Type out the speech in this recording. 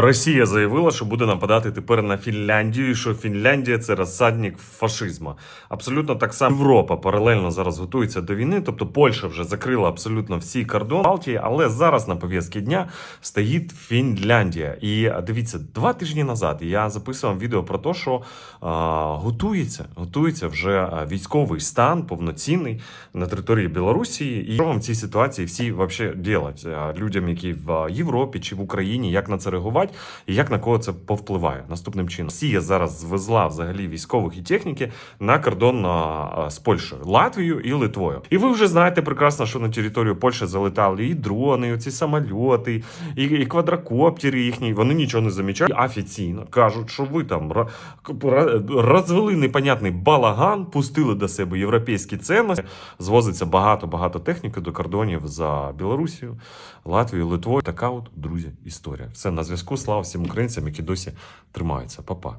Росія заявила, що буде нападати тепер на Фінляндію, і що Фінляндія це розсадник фашизму. Абсолютно так само Європа паралельно зараз готується до війни. Тобто Польща вже закрила абсолютно всі кордони Балтії, але зараз на пов'язки дня стоїть Фінляндія. І дивіться, два тижні назад я записував відео про те, що а, готується, готується вже військовий стан повноцінний на території Білорусі. І що вам в цій ситуації всі делать А, людям, які в Європі чи в Україні, як на це реагувати і як на кого це повпливає наступним чином. Росія зараз звезла взагалі військових і техніки на кордон з Польщею, Латвією і Литвою. І ви вже знаєте прекрасно, що на територію Польщі залетали і дрони, і оці самольоти, і, і квадрокоптери їхні. Вони нічого не замічають. Офіційно кажуть, що ви там розвели непонятний балаган, пустили до себе європейські цінності. Звозиться багато багато техніки до кордонів за Білорусію, Латвією, Литвою. Така от друзі, історія. Все на зв'язку. Слава всім українцям, які досі тримаються. Па-па.